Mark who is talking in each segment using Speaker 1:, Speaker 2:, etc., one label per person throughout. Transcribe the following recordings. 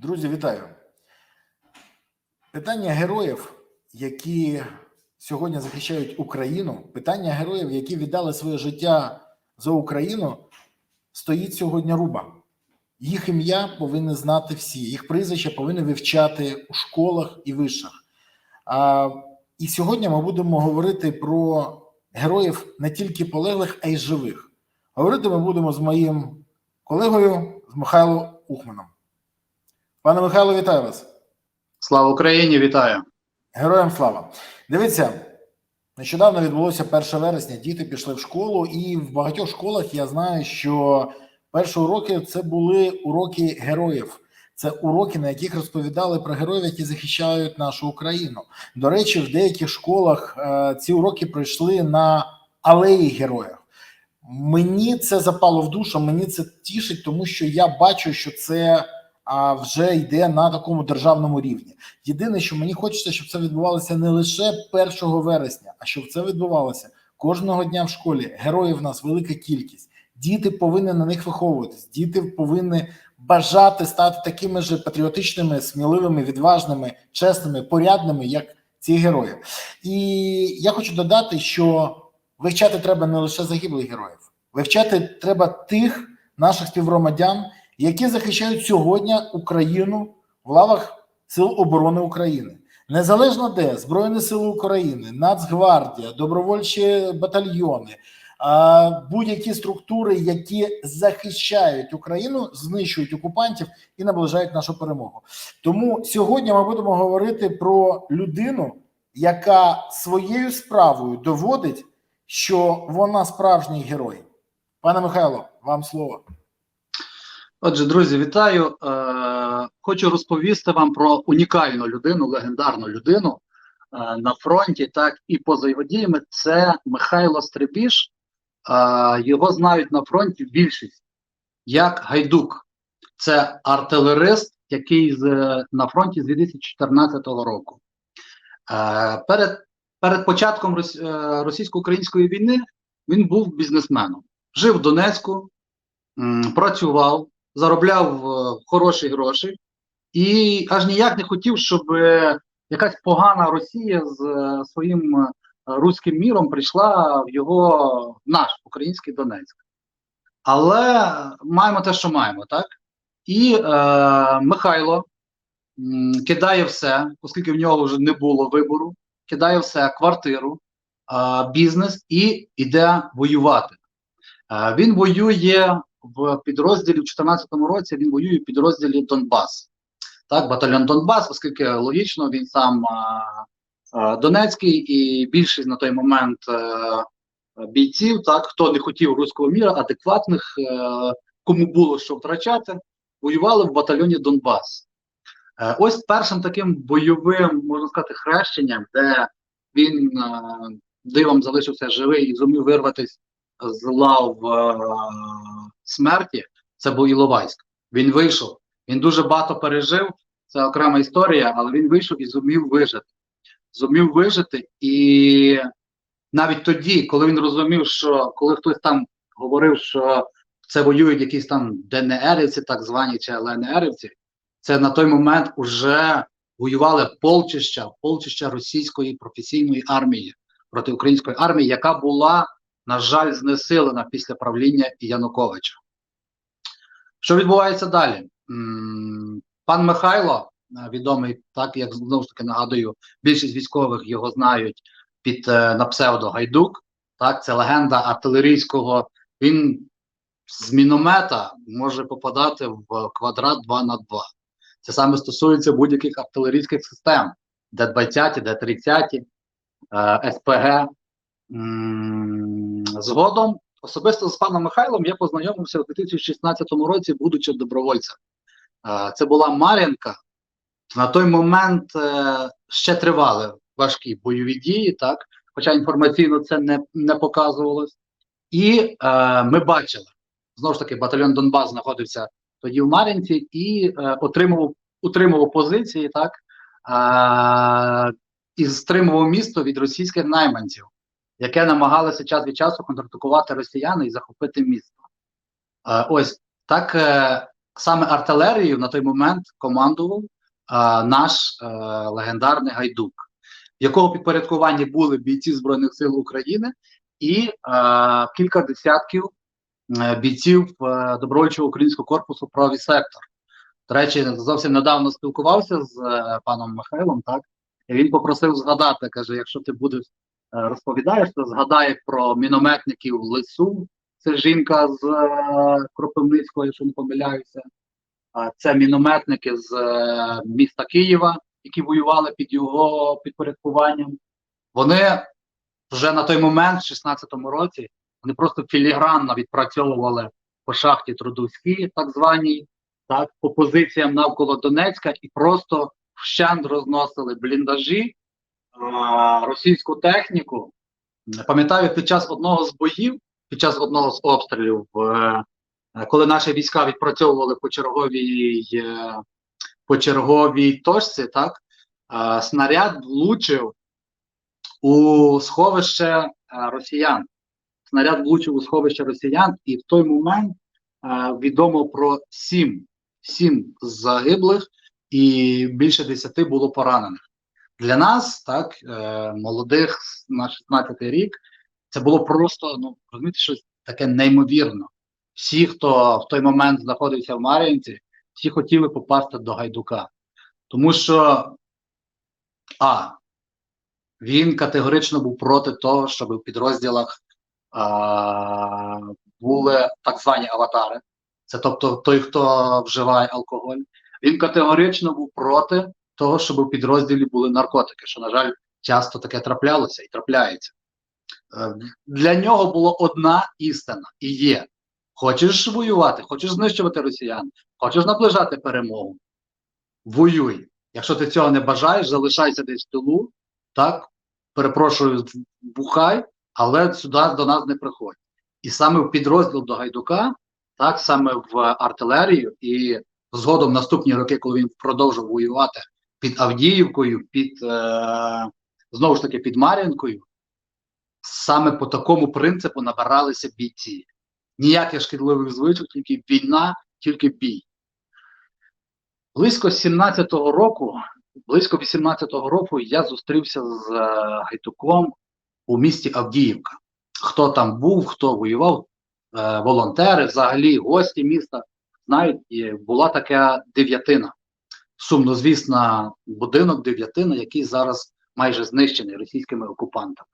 Speaker 1: Друзі, вітаю. Питання героїв, які сьогодні захищають Україну, питання героїв, які віддали своє життя за Україну, стоїть сьогодні руба. Їх ім'я повинні знати всі, їх прізвища повинні вивчати у школах і вишах. А, і сьогодні ми будемо говорити про героїв не тільки полеглих, а й живих. Говорити ми будемо з моїм колегою, з Михайлом Ухманом. Пане Михайло, вітаю вас.
Speaker 2: Слава Україні, вітаю.
Speaker 1: Героям слава. Дивіться, нещодавно відбулося 1 вересня. Діти пішли в школу, і в багатьох школах я знаю, що перші уроки це були уроки героїв. Це уроки, на яких розповідали про героїв, які захищають нашу Україну. До речі, в деяких школах е, ці уроки пройшли на алеї героїв. Мені це запало в душу, мені це тішить, тому що я бачу, що це а, вже йде на такому державному рівні. Єдине, що мені хочеться, щоб це відбувалося не лише 1 вересня, а щоб це відбувалося кожного дня в школі. Героїв в нас велика кількість. Діти повинні на них виховуватись. Діти повинні бажати стати такими ж патріотичними, сміливими, відважними, чесними, порядними, як ці герої. І я хочу додати, що вивчати треба не лише загиблих героїв, вивчати треба тих наших співгромадян, які захищають сьогодні Україну в лавах Сил оборони України. Незалежно де Збройні Сили України, Нацгвардія, добровольчі батальйони, будь-які структури, які захищають Україну, знищують окупантів і наближають нашу перемогу. Тому сьогодні ми будемо говорити про людину, яка своєю справою доводить, що вона справжній герой. Пане Михайло, вам слово.
Speaker 2: Отже, друзі, вітаю. Е, хочу розповісти вам про унікальну людину, легендарну людину е, на фронті, так і поза його діями. Це Михайло Стрибіш. Е, його знають на фронті більшість як Гайдук. Це артилерист, який з, на фронті з 2014 року. Е, перед, перед початком рос, е, російсько-української війни він був бізнесменом. Жив в Донецьку, працював, заробляв е, хороші гроші і аж ніяк не хотів, щоб е, якась погана Росія з е, своїм руським міром прийшла в його наш український Донецьк. Але маємо те, що маємо, так? І е, Михайло кидає все, оскільки в нього вже не було вибору, кидає все, квартиру, е, бізнес і йде воювати. Е, він воює в підрозділі в 2014 році. Він воює в підрозділі Донбас. Так, батальйон Донбас, оскільки логічно він сам е, Донецький і більшість на той момент е, бійців, так хто не хотів руського міра, адекватних, е, кому було що втрачати, воювали в батальйоні Донбас. Е, ось першим таким бойовим, можна сказати, хрещенням, де він е, дивом залишився живий і зумів вирватися з лав е, смерті, це був Іловайськ. Він вийшов. Він дуже багато пережив. Це окрема історія, але він вийшов і зумів вижити. Зумів вижити, і навіть тоді, коли він розумів, що коли хтось там говорив, що це воюють якісь там ДНРівці, так звані чи ЛНРівці, це на той момент вже воювали полчища, полчища російської професійної армії проти української армії, яка була, на жаль, знесилена після правління Януковича. Що відбувається далі? Пан Михайло, е, відомий, так як знову ж таки нагадую, більшість військових його знають під е, на псевдо Гайдук. Так, це легенда артилерійського. Він з міномета може попадати в квадрат 2 на 2. Це саме стосується будь-яких артилерійських систем: Д-20, Д-30, е, СПГ. Згодом, особисто з паном Михайлом, я познайомився у 2016 році, будучи добровольцем. Е, Це була Мар'їнка. На той момент е, ще тривали важкі бойові дії, так, хоча інформаційно це не, не показувалось. І е, ми бачили, знову ж таки, батальйон Донбас знаходився тоді в Мар'їнці і е, отримував, утримував позиції, так, е, і стримував місто від російських найманців, яке намагалося час від часу контратакувати росіяни і захопити місто. Е, ось так. Е, саме артилерією на той момент командував а, наш е, легендарний гайдук, в якого підпорядкуванні були бійці Збройних сил України і е, кілька десятків е, бійців е, добровольчого українського корпусу правий сектор. До речі, зовсім недавно спілкувався з е, паном Михайлом, так і він попросив згадати, каже: якщо ти будеш е, розповідаєш, то згадай про мінометників Лису, це жінка з е, Кропивницького, якщо не помиляюся. Це мінометники з е, міста Києва, які воювали під його підпорядкуванням. Вони вже на той момент, в 16-му році, вони просто філігранно відпрацьовували по шахті Трудовській, так званій, так, по позиціям навколо Донецька, і просто вщент розносили бліндажі, російську техніку. Пам'ятаю, під час одного з боїв, під час одного з обстрілів, е, е, коли наші війська відпрацьовували по черговій, е, по черговій точці, так, е, снаряд влучив у сховище е, росіян. Снаряд влучив у сховище росіян, і в той момент е, відомо про сім, сім загиблих і більше десяти було поранених. Для нас, так, е, молодих на 16 рік, це було просто, ну, розумієте, щось таке неймовірно. Всі, хто в той момент знаходився в Мар'їнці, всі хотіли попасти до Гайдука. Тому що, а, він категорично був проти того, щоб у підрозділах а, були так звані аватари. Це тобто той, хто вживає алкоголь. Він категорично був проти того, щоб у підрозділі були наркотики, що, на жаль, часто таке траплялося і трапляється. Е, Для нього була одна істина і є: хочеш воювати, хочеш знищувати росіян, хочеш наближати перемогу. Воюй. Якщо ти цього не бажаєш, залишайся десь в тилу, так, перепрошую, бухай, але сюди до нас не приходь. І саме в підрозділ до Гайдука, так, саме в артилерію, і згодом наступні роки, коли він продовжив воювати під Авдіївкою, під е, знову ж таки під Мар'їнкою, саме по такому принципу набиралися бійці. Ніяких шкідливих звичок, тільки війна, тільки бій. Близько 17-го року, близько 18-го року я зустрівся з е, Гайдуком у місті Авдіївка. Хто там був, хто воював, е, волонтери, взагалі гості міста знають, була така дев'ятина. Сумнозвісна будинок дев'ятина, який зараз майже знищений російськими окупантами.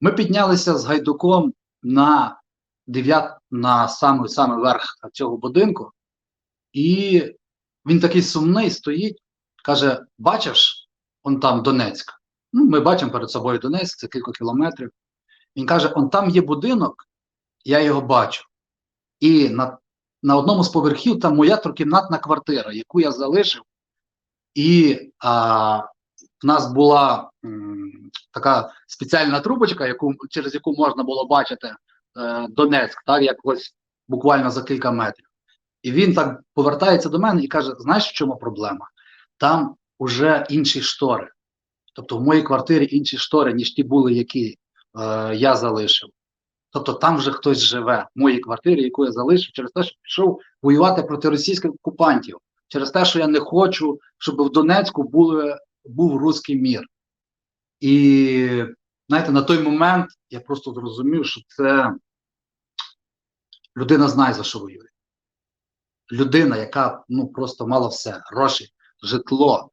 Speaker 2: Ми піднялися з гайдуком на дев'ят на саме, саме верх цього будинку, і він такий сумний стоїть, каже: Бачиш, он там Донецьк. Ну, ми бачимо перед собою Донецьк, це кілька кілометрів. Він каже: он там є будинок, я його бачу. І на, на одному з поверхів там моя трикімнатна квартира, яку я залишив. І а, в нас була м, така спеціальна трубочка, яку, через яку можна було бачити е, Донецьк, так, якось буквально за кілька метрів. І він так повертається до мене і каже: знаєш, в чому проблема? Там уже інші штори. Тобто в моїй квартирі інші штори, ніж ті були, які е, я залишив. Тобто там вже хтось живе в моїй квартирі, яку я залишив, через те, що пішов воювати проти російських окупантів, через те, що я не хочу, щоб в Донецьку були, був руський мір. І знаєте, на той момент я просто зрозумів, що це людина знає, за що воює. Людина, яка ну просто мала все: гроші, житло,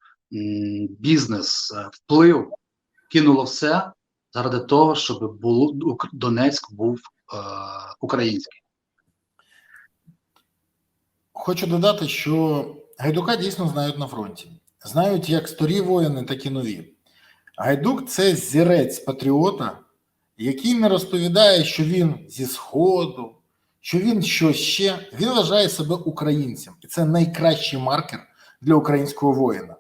Speaker 2: бізнес, е, вплив, кинуло все заради того, щоб було, Донецьк був е, український.
Speaker 1: Хочу додати, що Гайдука дійсно знають на фронті. Знають як старі воїни, так і нові. Гайдук це зірець патріота, який не розповідає, що він зі Сходу, що він що ще. Він вважає себе українцем. І це найкращий маркер для українського воїна.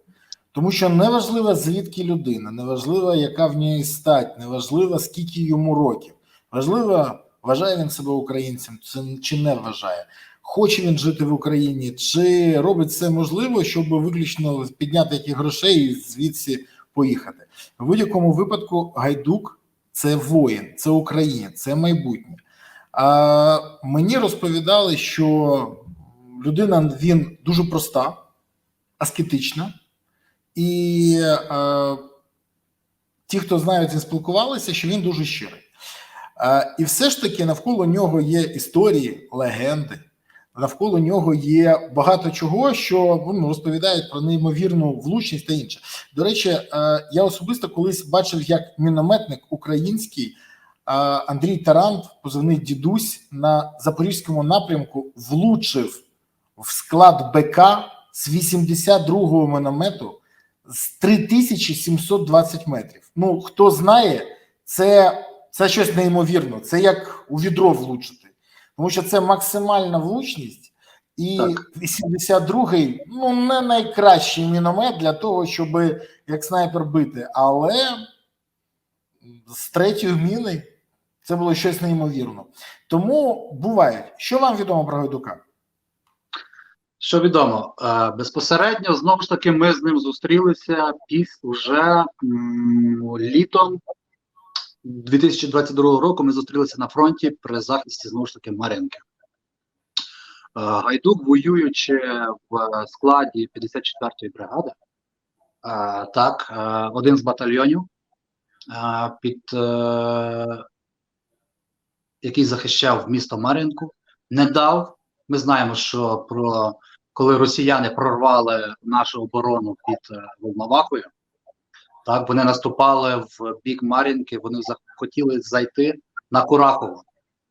Speaker 1: Тому що неважливо, звідки людина, неважливо, яка в неї стать, неважливо, скільки йому років. Важливо, вважає він себе українцем це- чи не вважає. Хоче він жити в Україні, чи робить все можливе, щоб виключно підняти яких грошей і звідси поїхати. В будь-якому випадку Гайдук це воїн, це Україна, це майбутнє. А мені розповідали, що людина він дуже проста, аскетична, і е, ті, хто знають, ним спілкувалися, що він дуже щирий. Е, і все ж таки навколо нього є історії, легенди. Навколо нього є багато чого, що ну, розповідають про неймовірну влучність та інше. До речі, е, я особисто колись бачив, як мінометник український е, Андрій Тарант, позивний дідусь, на запорізькому напрямку влучив в склад БК з 82-го міномету з 3720 метрів. Ну, хто знає, це, це щось неймовірно. Це як у відро влучити, тому що це максимальна влучність, і 82-й ну не найкращий міномет для того, щоб як снайпер бити, але з третьої міни це було щось неймовірно. Тому буває, що вам відомо про Гайдука?
Speaker 2: Що відомо, е, безпосередньо знову ж таки ми з ним зустрілися піс уже м, літом 2022 року. Ми зустрілися на фронті при захисті знову ж таки Мар'їнки. Е, Гайдук, воюючи в складі 54-ї бригади, е, так, один з батальйонів, під який захищав місто Мар'їнку, не дав. Ми знаємо, що про коли росіяни прорвали нашу оборону під е, Волновахою, так вони наступали в бік Мар'їнки, вони захотіли зайти на Курахово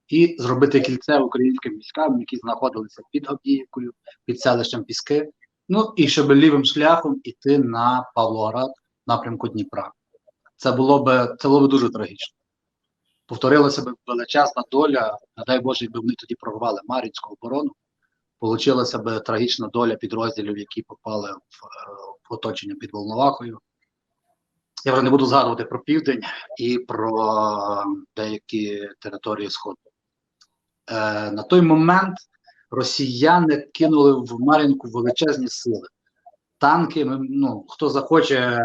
Speaker 2: і зробити кільце українським військам, які знаходилися під Авдіївкою, під селищем Піски. Ну і щоб лівим шляхом іти на Павлоград напрямку Дніпра. Це було би це було би дуже трагічно. Повторилася б величезна доля, не дай Боже, якби вони тоді прорвали Мар'їнську оборону. Получилася б трагічна доля підрозділів, які попали в, е, в оточення під Волновахою. Я вже не буду згадувати про південь і про деякі території Сходу. Е, на той момент росіяни кинули в Мар'їнку величезні сили. Танки, ну, хто захоче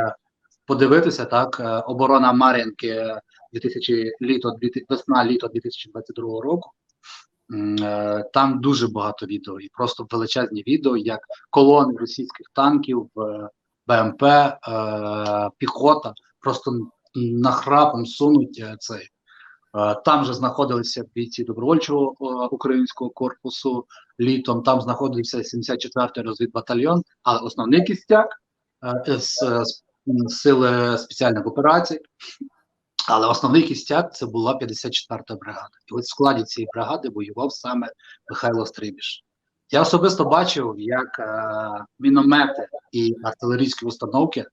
Speaker 2: подивитися, так, е, оборона Мар'їнки 2000, літо, весна, літо 2022 року. Е, Там дуже багато відео, і просто величезні відео, як колони російських танків, е, БМП, е, піхота просто нахрапом сунуть цей. Там же знаходилися бійці добровольчого українського корпусу літом. Там знаходився 74-й розвідбатальйон, але основний кістяк з сили спеціальних операцій. Але основний кістяк це була 54-та бригада. І от в складі цієї бригади воював саме Михайло Стрибіш. Я особисто бачив, як е, міномети і артилерійські установки,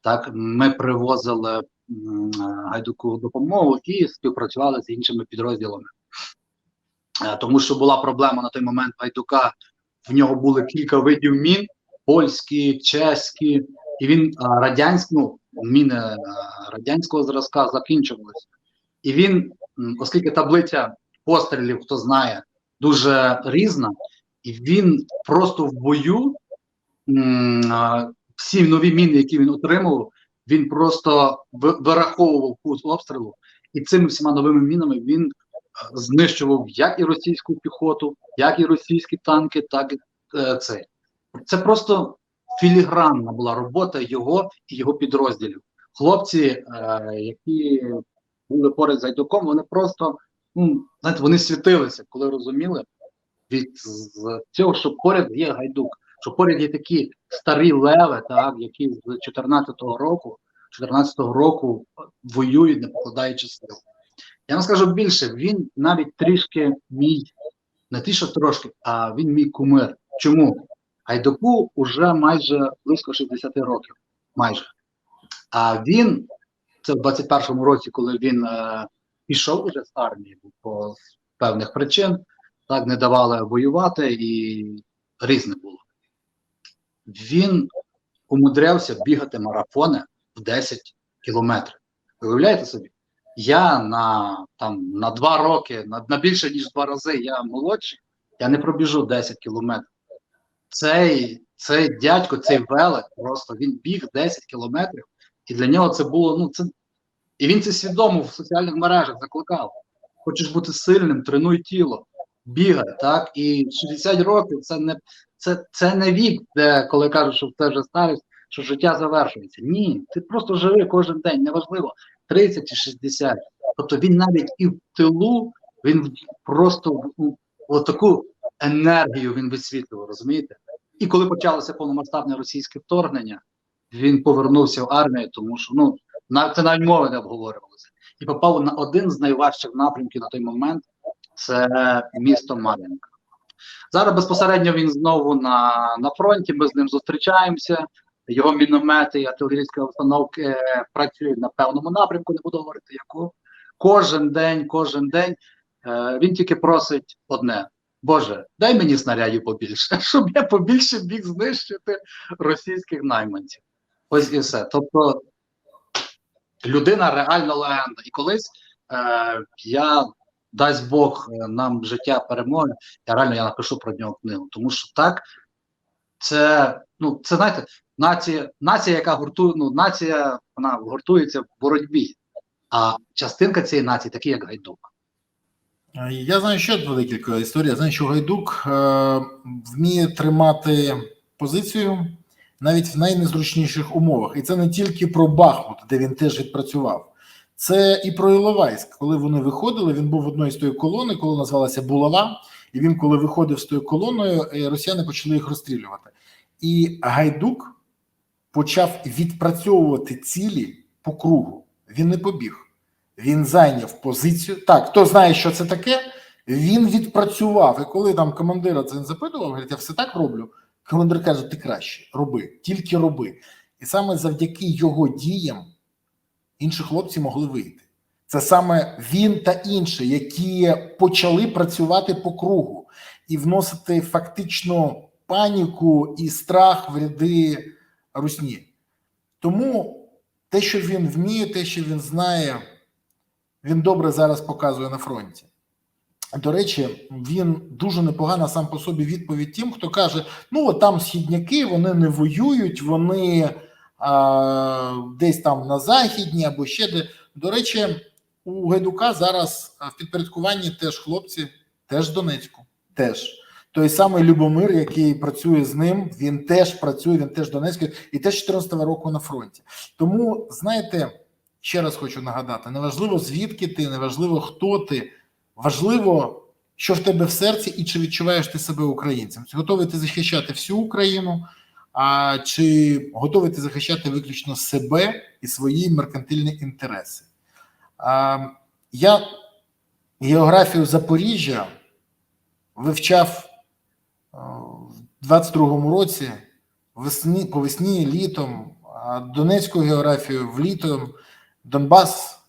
Speaker 2: так ми привозили м, е, гайдуку допомогу і співпрацювали з іншими підрозділами. Е, тому що була проблема на той момент гайдука, в нього були кілька видів мін: польські, чеські, і він е, радянські, ну, міни радянського зразка закінчувалися. І він, оскільки таблиця пострілів, хто знає, дуже різна, і він просто в бою всі нові міни, які він отримував, він просто вираховував курс обстрілу, і цими всіма новими мінами він знищував як і російську піхоту, як і російські танки, так і е, це. Це просто філігранна була робота його і його підрозділів. Хлопці, е, які були поряд з Айдуком, вони просто ну, знаєте, вони світилися, коли розуміли від цього, що поряд є гайдук, що поряд є такі старі леви, так, які з 14-го року, 14-го року воюють, не покладаючи сил. Я вам скажу більше, він навіть трішки мій, не ті, що трошки, а він мій кумир. Чому? Гайдуку вже майже близько 60 років. Майже. А він, це в 21-му році, коли він е, пішов уже з армії по певних причин, так не давали воювати і різне було. Він умудрявся бігати марафони в 10 кілометрів. Ви Уявляєте собі? Я на там на два роки, на, на більше ніж два рази я молодший, я не пробіжу 10 кілометрів. Цей, цей дядько, цей велик, просто він біг 10 кілометрів, і для нього це було, ну це. І він це свідомо в соціальних мережах закликав. Хочеш бути сильним, тренуй тіло. бігає, так? І 60 років це не це, це не вік, де коли кажуть, що це вже старість, що життя завершується. Ні, ти просто живи кожен день, неважливо, 30 чи 60. Тобто він навіть і в тилу, він просто отаку енергію він висвітлював, розумієте? І коли почалося повномасштабне російське вторгнення, він повернувся в армію, тому що ну навіть це навіть мови не обговорювалося. І попав на один з найважчих напрямків на той момент це місто Мар'їнка. Зараз безпосередньо він знову на, на фронті. Ми з ним зустрічаємося. Його міномети і артилерійські установки е, працюють на певному напрямку, не буду говорити яку. Кожен день, кожен день е, він тільки просить одне: Боже, дай мені снарядів побільше, щоб я побільше міг знищити російських найманців. Ось і все. Тобто людина реально легенда. І колись е, я дасть Бог е, нам життя перемоги, я реально я напишу про нього книгу. Тому що так, це, ну, це знаєте, нація, нація, яка гуртує, ну, нація, вона гуртується в боротьбі. А частинка цієї нації, такі як Гайдук.
Speaker 1: Я знаю ще декілька історій. Я знаю, що Гайдук е, вміє тримати позицію навіть в найнезручніших умовах. І це не тільки про Бахмут, де він теж відпрацював. Це і про Іловайськ. Коли вони виходили, він був одною з тої колони, коли називалася Булава. І він, коли виходив з тою колоною, е, росіяни почали їх розстрілювати. І Гайдук почав відпрацьовувати цілі по кругу. Він не побіг. Він зайняв позицію. Так, хто знає, що це таке, він відпрацював. І коли там командира це запитував, говорить, я все так роблю. Командир каже: ти краще, роби, тільки роби. І саме завдяки його діям інші хлопці могли вийти. Це саме він та інші, які почали працювати по кругу і вносити фактично паніку і страх в ряди русні. Тому те, що він вміє, те, що він знає, він добре зараз показує на фронті. До речі, він дуже непогана сам по собі відповідь тим, хто каже: ну от там східняки, вони не воюють, вони а, десь там на західні або ще де. До речі, у Гайдука зараз в підпорядкуванні теж хлопці, теж з Донецьку, теж. Той самий Любомир, який працює з ним, він теж працює, він теж Донецький і теж 14-го року на фронті. Тому, знаєте, ще раз хочу нагадати: неважливо звідки ти, неважливо хто ти, важливо, що в тебе в серці, і чи відчуваєш ти себе українцем. Чи готовий ти захищати всю Україну, а чи готовий ти захищати виключно себе і свої меркантильні інтереси? А, я географію Запоріжжя вивчав в 22-му році весні, по весні, літом, Донецьку географію в літом, Донбас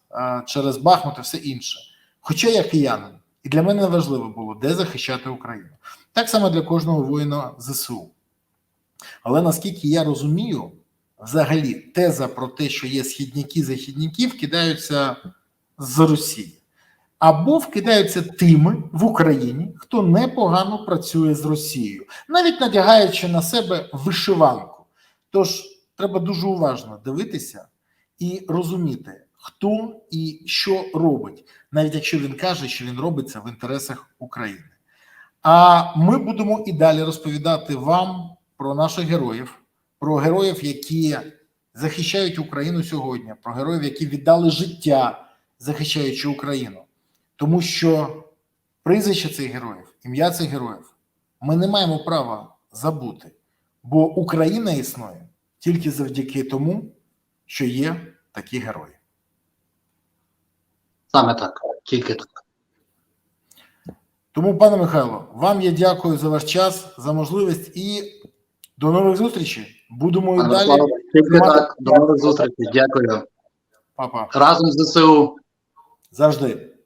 Speaker 1: через Бахмут і все інше. Хоча я киянин, і для мене важливо було, де захищати Україну. Так само для кожного воїна ЗСУ. Але наскільки я розумію, взагалі теза про те, що є східняки західняків, вкидаються з Росії. Або вкидаються тими в Україні, хто непогано працює з Росією, навіть надягаючи на себе вишиванку. Тож треба дуже уважно дивитися і розуміти, хто і що робить, навіть якщо він каже, що він робить це в інтересах України. А ми будемо і далі розповідати вам про наших героїв, про героїв, які захищають Україну сьогодні, про героїв, які віддали життя, захищаючи Україну. Тому що прізвище цих героїв, ім'я цих героїв ми не маємо права забути, бо Україна існує тільки завдяки тому, що є такі герої.
Speaker 2: Саме так, тільки так.
Speaker 1: Тому, пане Михайло, вам я дякую за ваш час, за можливість і до нових зустрічей. Будемо і далі.
Speaker 2: Слава, Тільки так. До нових зустрічей. Дякую.
Speaker 1: Папа,
Speaker 2: Разом з ЗСУ.
Speaker 1: завжди.